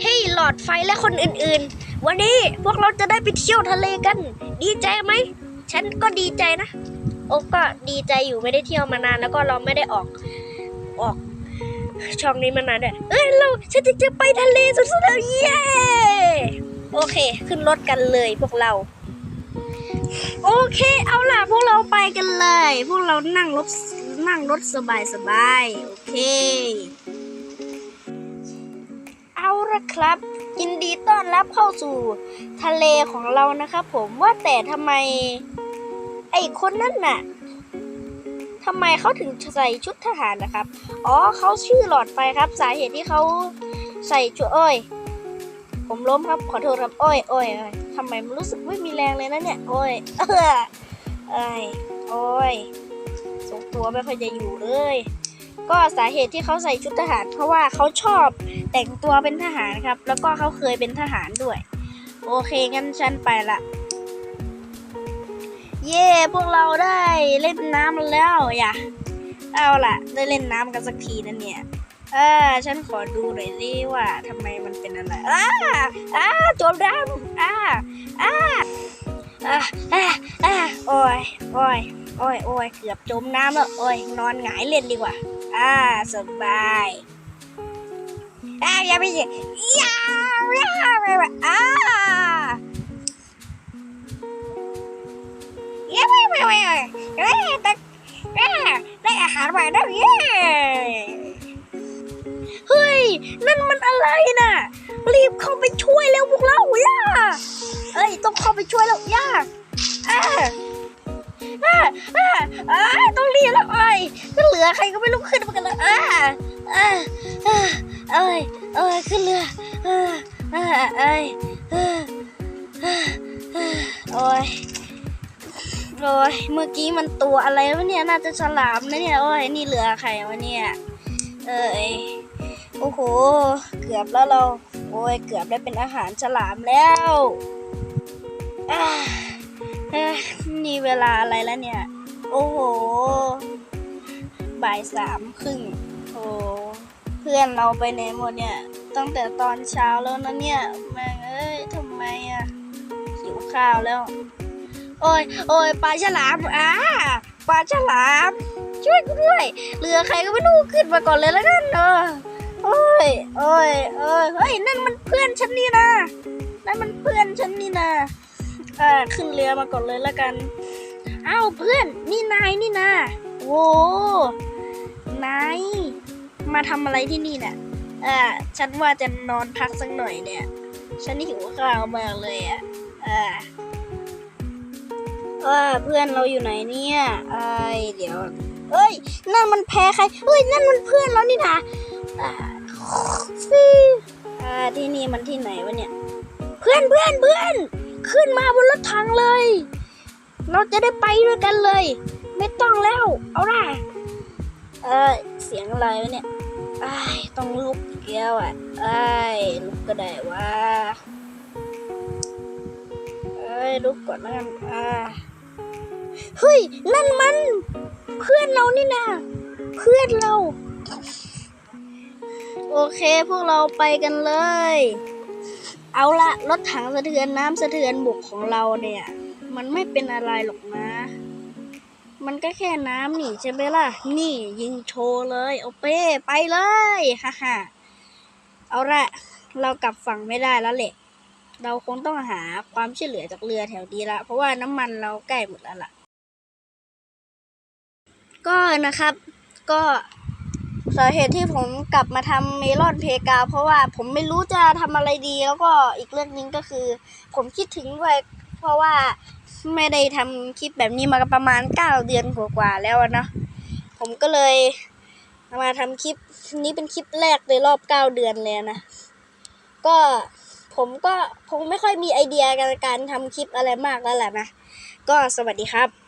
เฮ้หลอดไฟและคนอื่นๆ วันนี้พวกเราจะได้ไปเที่ยวทะเลกัน ดีใจไหม ฉันก็ดีใจนะ โอ้ก็ดีใจอยู่ไม่ได้เที่ยวมานานแล้วก็เราไม่ได้ออกออก ช่องนี้มานานด้วยเอ้ยเราฉันจะจะไปทะเลสุดๆแล้วเย้โอเค ขึ้นรถกันเลยพวกเรา โอเค เอาล่ะพวกเราไปกันเลย พวกเรานั่งรถนั่งรถสบายสบายๆโอเค ละครับ ยินดีต้อนรับเข้าสู่ทะเลของเรานะครับผมว่าแต่ทำไม ไอ้คนนั่นน่ะทำไมเขาถึงใส่ชุดทหารนะครับ อ๋อเขาชื่อหลอดไฟครับ สาเหตุที่เขาใส่ชุดอ้อยผมล้มครับ ขอโทษครับ อ้อยอ้อยอ้อยทำไมมันรู้สึกไม่มีแรงเลยนะเนี่ย อ้อยเออเอ้ยอ้อยทรงตัวไม่ค่อยจะอยู่เลย ก็สาเหตุที่เขาใส่ชุดทหาร เพราะว่าเขาชอบแต่งตัวเป็นทหารครับ แล้วก็เขาเคยเป็นทหารด้วย โอเคงั้นฉันไปละเย่พวกเราได้เล่นน้ำแล้วอย่าเอาล่ะ ได้เล่นน้ำกันสักทีนะเนี่ยเออฉันขอดูหน่อยสิว่าทำไมมันเป็นอะไรอ้าอ้าจมน้ำอ้าอ้าอ่าอ่าอ่าโอ้ยโอ้ย โอ้ยโอ้ยเกือบจมน้ำแล้ว โอ้ย นอนหงายเล่นดีกว่า อ่า สบายอ่าวอย่าไปสิอย่าอย่าอย่าอ่าเย้ไม่ไม่ไม่เย้แต่เย้ได้อาหารใหมาแล้วเย้ เฮ้ย นั่นมันอะไรน่ะ รีบเข้าไปช่วยแล้วพวกเราย่าเอ้ย ต้องเข้าไปช่วยแล้วย่าอ่า อ่าต้องรีบแล้วไอ้ยก็เหลือใครก็ไม่รู้ขึ้นมากันแล้วอ่าอ่าอ่าเอ้ยเอ้ยขึ้นเรืออ่าอ่าเอ้ยอ่าอ่าอ่าโอ้ยโอ้ยเมื่อกี้มันตัวอะไรวะเนี่ยน่าจะฉลามนะเนี่ยโอ้ยนี่เรือใครวะเนี่ยเอ้ยโอ้โหเกือบแล้วเรา โอ้ยเกือบได้เป็นอาหารฉลามแล้วอ่านี่เวลาอะไรแล้วเนี่ย โอ้โห บ่ายสามครึ่งโอ้เพื่อนเราไปไหนหมดเนี่ย ตั้งแต่ตอนเช้าแล้วนะเนี่ยแม่งเอ้ยทำไมอะหิวข้าวแล้ว โอ้ยโอ้ยปลาฉลามอ่าปลาฉลาม ช่วยกูด้วยเรือใครก็ไม่รู้ขึ้นมาก่อนเลยแล้วกันเออโอ้ยโอ้ยเอ้ยเฮ้ยนั่นมันเพื่อนฉันนี่นะนั่นมันเพื่อนฉันนี่นะอ่าขึ้นเรือมาก่อนเลยแล้วกัน อ้าวเพื่อนนี่นายนี่นะโอ้นายมาทำอะไรที่นี่เนี่ยเอ่าฉันว่าจะนอนพักสักหน่อยเนี่ย ฉันหิวข้าวมากเลยอะเอ่าว่าเพื่อนเราอยู่ไหนเนี่ยไอเดี๋ยวเอ้ยนั่นมันแพ้ใครเอ้ยนั่นมันเพื่อนเรานี่นะอ่าฟิอ่าที่นี่มันที่ไหนวะเนี่ย เพื่อนเพื่อนเพื่อน เราจะได้ไปด้วยกันเลย ไม่ต้องแล้ว เอาล่ะเอ้ยเสียงอะไรวะเนี่ยไอ้ต้องลุกเกี้ยวอะไอ้ลุกก็ได้ว่าเอ้ยลุกก่อนแล้วกันอ่าเฮ้ยนั่นมัน เพื่อนเรานี่นะเพื่อนเรา โอเคพวกเราไปกันเลย เอาละรถถังสะเทือนน้ำสะเทือนบุกของเราเนี่ย มันไม่เป็นอะไรหรอกนะ มันก็แค่น้ำนี่ใช่ไหมล่ะ นี่ยิงโชว์เลย โอเป้ไปเลยฮ่าฮ่าเอาละเรากลับฝั่งไม่ได้แล้วแหละ เราคงต้องหาความช่วยเหลือจากเรือแถวนี้ละ เพราะว่าน้ำมันเราใกล้หมดแล้วล่ะ ก็นะครับ ก็สาเหตุที่ผมกลับมาทำเมลอนเพกา เพราะว่าผมไม่รู้จะทำอะไรดี แล้วก็อีกเรื่องนึงก็คือ ผมคิดถึงด้วย เพราะว่าไม่ได้ทำคลิปแบบนี้มาประมาณเก้าเดือนกว่าๆแล้วนะผมก็เลยมาทำคลิปนี้เป็นคลิปแรกในรอบเก้าเดือนเลยนะก็ผมก็คงไม่ค่อยมีไอเดียในการทำคลิปอะไรมากแล้วแหละนะ ก็สวัสดีครับ